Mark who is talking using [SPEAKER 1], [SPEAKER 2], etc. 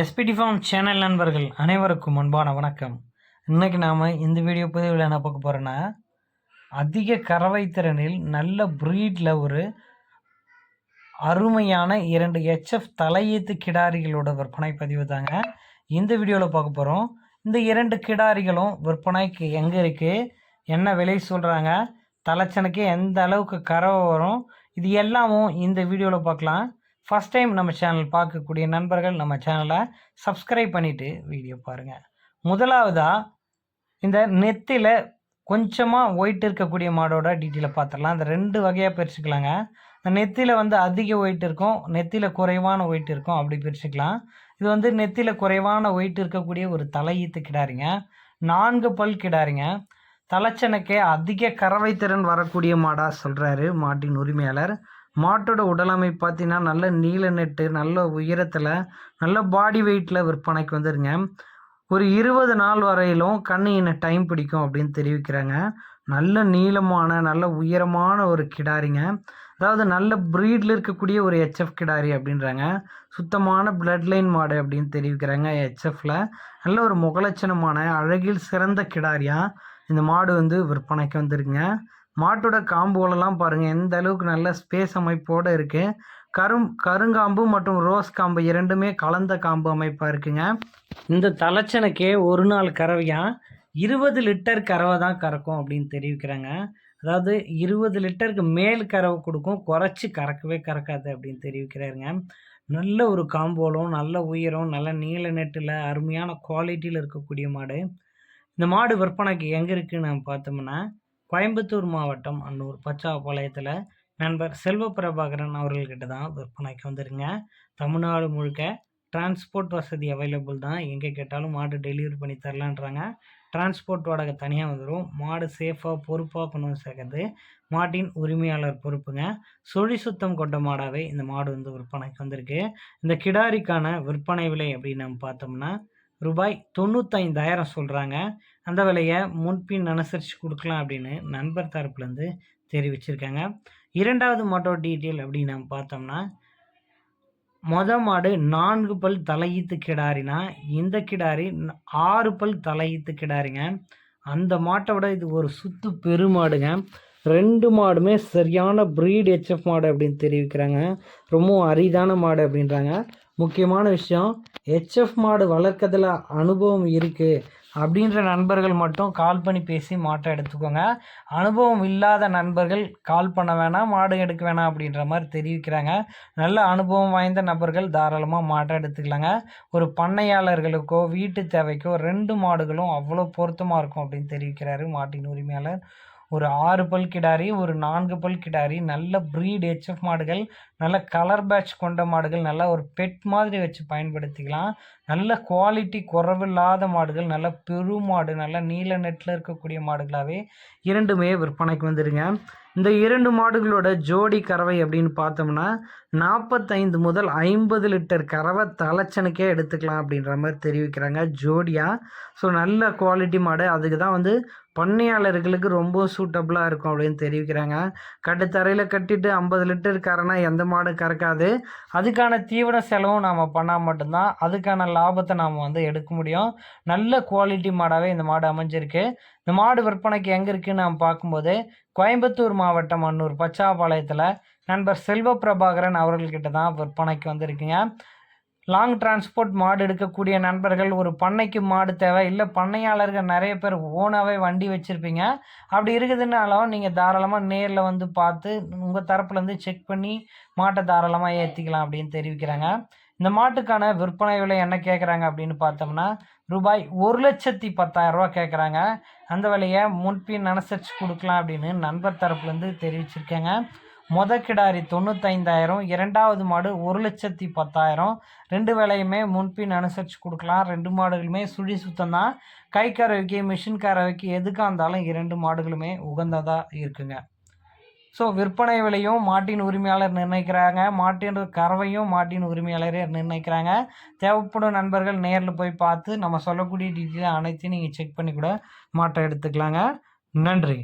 [SPEAKER 1] SPD form channel நண்பர்கள் அனைவருக்கும் அன்பான வணக்கம். இன்றைக்கி நாம் இந்த வீடியோ பதிவில் என்ன பார்க்க போகிறோன்னா அதிக கறவை திறனில் நல்ல ப்ரீடில் ஒரு அருமையான இரண்டு ஹெச்எஃப் தலையீத்து கிடாரிகளோட விற்பனை பதிவு தாங்க. இந்த வீடியோவில் பார்க்க போகிறோம் இந்த இரண்டு கிடாரிகளும் விற்பனைக்கு எங்கே இருக்குது என்ன விலை சொல்கிறாங்க தலைச்சனுக்கு எந்த அளவுக்கு கறவை வரும்? இது எல்லாமும் இந்த வீடியோவில் பார்க்கலாம். ஃபஸ்ட் டைம் நம்ம சேனல் பார்க்கக்கூடிய நண்பர்கள் நம்ம சேனலை சப்ஸ்கிரைப் பண்ணிவிட்டு வீடியோ பாருங்கள் முதலாவதாக இந்த நெத்தியில் கொஞ்சமாக ஒயிட் இருக்கக்கூடிய மாடோட டீட்டெயிலை பார்த்துடலாம் அந்த ரெண்டு வகையாக பிரிச்சுக்கலாங்க. இந்த நெத்தியில் வந்து அதிக ஒயிட் இருக்கும் நெத்தியில் குறைவான ஒயிட் இருக்கும் அப்படி பிரிச்சுக்கலாம். இது வந்து நெத்தியில் குறைவான ஒயிட் இருக்கக்கூடிய ஒரு தலையீத்து கிடாரிங்க. நான்கு பல் கிடாரிங்க. தலைச்சனுக்கே அதிக கறவை திறன் வரக்கூடிய மாடாக சொல்கிறாரு மாட்டின் உரிமையாளர். மாட்டோட உடலமைப்பு பார்த்தீங்கன்னா நல்ல நீல நெட்டு நல்ல உயரத்தில் நல்ல பாடி வெயிட்டில் விற்பனைக்கு வந்துருங்க. ஒரு இருபது நாள் வரையிலும் கண்ணு டைம் பிடிக்கும் அப்படின்னு தெரிவிக்கிறாங்க. நல்ல நீளமான நல்ல உயரமான ஒரு கிடாரிங்க. அதாவது நல்ல ப்ரீடில் இருக்கக்கூடிய ஒரு ஹெச்எஃப் கிடாரி அப்படின்றாங்க. சுத்தமான பிளட் லைன் மாடு அப்படின்னு தெரிவிக்கிறாங்க ஹெச்எஃப்பில் நல்ல ஒரு முகலட்சணமான அழகில் சிறந்த கிடாரியாக இந்த மாடு வந்து விற்பனைக்கு வந்துருங்க மாட்டோட காம்புகளெல்லாம் பாருங்கள் எந்த அளவுக்கு நல்ல ஸ்பேஸ் அமைப்போடு இருக்குது கரும் கருங்காம்பு மற்றும் ரோஸ் காம்பு இரண்டுமே கலந்த காம்பு அமைப்பாக இருக்குங்க. இந்த தலைச்சனுக்கே ஒரு நாள் கறவையாக இருபது லிட்டர் கறவை தான் கறக்கும் அப்படின்னு தெரிவிக்கிறாங்க. அதாவது இருபது லிட்டருக்கு மேல் கறவை கொடுக்கும் குறைச்சி கறக்கவே கறக்காது அப்படின்னு தெரிவிக்கிறாருங்க. நல்ல ஒரு காம்போலும் நல்ல உயரம் நல்ல நீல நெட்டில் அருமையான குவாலிட்டியில் இருக்கக்கூடிய மாடு. இந்த மாடு விற்பனைக்கு எங்கே இருக்குன்னு நம்ம பார்த்தோம்னா கோயம்புத்தூர் மாவட்டம் அன்னூர் பச்சாப்பாளையத்தில் நண்பர் செல்வ பிரபாகரன் அவர்கள்கிட்ட தான் விற்பனைக்கு வந்துருங்க. தமிழ்நாடு முழுக்க டிரான்ஸ்போர்ட் வசதி அவைலபிள் தான். எங்கே கேட்டாலும் மாடு டெலிவரி பண்ணி தரலான்றாங்க. டிரான்ஸ்போர்ட் வாடகை தனியாக வந்துடும் மாடு சேஃபாக பொறுப்பாக கொண்டு வந்து சேர்க்கறது மாட்டின் உரிமையாளர் பொறுப்புங்க. சுழி சுத்தம் கொண்ட மாடாகவே இந்த மாடு வந்து விற்பனைக்கு வந்திருக்கு. இந்த கிடாரிக்கான விற்பனை விலை அப்படின்னு நம்ம பார்த்தோம்னா ரூபாய் தொண்ணூத்தைந்தாயிரம் சொல்கிறாங்க அந்த விலையை முன்பின் அனுசரித்து கொடுக்கலாம் அப்படின்னு நண்பர் தரப்புலேருந்து தெரிவிச்சிருக்காங்க. இரண்டாவது மாட்டோட டீட்டெயில் அப்படின்னு நம்ம பார்த்தோம்னா மொத மாடு நான்கு பல் தலையீத்து கிடாரினா இந்த கிடாரி ஆறு பல் தலையீத்து கிடாரிங்க. அந்த மாட்டை விட இது ஒரு சுத்து பெருமாடுங்க. ரெண்டு மாடுமே சரியான ப்ரீட் ஹெச்எஃப் மாடு அப்படின்னு தெரிவிக்கிறாங்க. ரொம்பவும் அரிதான மாடு அப்படின்றாங்க. முக்கியமான விஷயம் ஹெச்எஃப் மாடு வளர்க்கறதுல அனுபவம் இருக்குது அப்படின்ற நண்பர்கள் மட்டும் கால் பண்ணி பேசி மாட்டை எடுத்துக்கோங்க. அனுபவம் இல்லாத நண்பர்கள் கால் பண்ண வேணாம் மாடு எடுக்க வேணாம் அப்படின்ற மாதிரி தெரிவிக்கிறாங்க. நல்ல அனுபவம் வாய்ந்த நபர்கள் தாராளமாக மாட்டை எடுத்துக்கலாங்க. ஒரு பண்ணையாளர்களுக்கோ வீட்டு தேவைக்கோ ரெண்டு மாடுகளும் அவ்வளோ பொருத்தமாக இருக்கும் அப்படின்னு தெரிவிக்கிறாரு மாட்டின் உரிமையாளர். ஒரு ஆறு பல் கிடாரி ஒரு நான்கு பல் கிடாரி நல்ல ப்ரீட் ஹெச்எஃப் மாடுகள் நல்ல கலர் பேட்ச் கொண்ட மாடுகள் நல்லா ஒரு பெட் மாதிரி வச்சு பயன்படுத்திக்கலாம். நல்ல குவாலிட்டி குறைவில்லாத மாடுகள் நல்ல பெரு மாடு நல்ல நீல நெட்டில் இருக்கக்கூடிய மாடுகளாகவே இரண்டுமே விற்பனைக்கு வந்துடுங்க இந்த இரண்டு மாடுகளோட ஜோடி கறவை அப்படின்னு பார்த்தோம்னா நாற்பத்தைந்து முதல் ஐம்பது லிட்டர் கறவை தலைச்சனுக்கே எடுத்துக்கலாம் அப்படின்ற மாதிரி தெரிவிக்கிறாங்க ஜோடியாக ஸோ நல்ல குவாலிட்டி மாடு. அதுக்கு தான் வந்து பண்ணையாளர்களுக்கு ரொம்ப சூட்டபுளாக இருக்கும் அப்படின்னு தெரிவிக்கிறாங்க. கட்டுத்தரையில் கட்டிட்டு ஐம்பது லிட்டர் கறனா எந்த மாடு கறக்காது அதுக்கான தீவிர செலவும் நாம் பண்ணால் மட்டும்தான். அதுக்கான லாபத்தை நாம் வந்து எடுக்க முடியும். நல்ல குவாலிட்டி மாடாகவே இந்த மாடு அமைஞ்சிருக்கு. இந்த மாடு விற்பனைக்கு எங்கே இருக்குன்னு நாம் பார்க்கும்போது கோயம்புத்தூர் மாவட்டம் அன்னூர் பச்சாபாளையத்தில் நண்பர் செல்வ பிரபாகரன் அவர்கள்கிட்ட தான் விற்பனைக்கு வந்திருக்குங்க. லாங் டிரான்ஸ்போர்ட் மாடு எடுக்கக்கூடிய நண்பர்கள் ஒரு பண்ணைக்கு மாடு தேவை. இல்லை பண்ணையாளர்கள் நிறைய பேர் ஓனாகவே வண்டி வச்சுருப்பீங்க. அப்படி இருக்குதுனாலும் நீங்கள் தாராளமாக நேரில் வந்து பார்த்து உங்கள் தரப்புலேருந்து செக் பண்ணி மாட்டை தாராளமாக ஏற்றிக்கலாம் அப்படின்னு தெரிவிக்கிறாங்க. இந்த மாட்டுக்கான விற்பனை விலை என்ன கேட்குறாங்க அப்படின்னு பார்த்தோம்னா ரூபாய் ஒரு லட்சத்தி பத்தாயிரரூபா கேட்குறாங்க அந்த விலையை முன்பின் அனுசரித்து கொடுக்கலாம் அப்படின்னு நண்பர் தரப்புலேருந்து தெரிவிச்சிருக்கேங்க. மொத கிடாரி தொண்ணூத்தைந்தாயிரம் இரண்டாவது மாடு ஒரு லட்சத்தி பத்தாயிரம். ரெண்டு வேலையுமே முன்பின் அனுசரித்து கொடுக்கலாம். ரெண்டு மாடுகளுமே சுழி சுத்தம் தான் கை கறவைக்கு மிஷின் கறவைக்கு எதுக்காக இருந்தாலும் இரண்டு மாடுகளுமே உகந்ததாக இருக்குங்க. ஸோ விற்பனை விலையும் மாட்டின் உரிமையாளர் நிர்ணயிக்கிறாங்க. மாட்டின் கறவையும் மாட்டின் உரிமையாளரே நிர்ணயிக்கிறாங்க. தேவைப்படும் நண்பர்கள் நேரில் போய் பார்த்து நம்ம சொல்லக்கூடிய டீட்டெயில் அனைத்தையும் நீங்கள் செக் பண்ணி கூட மாட்டை எடுத்துக்கலாங்க. நன்றி.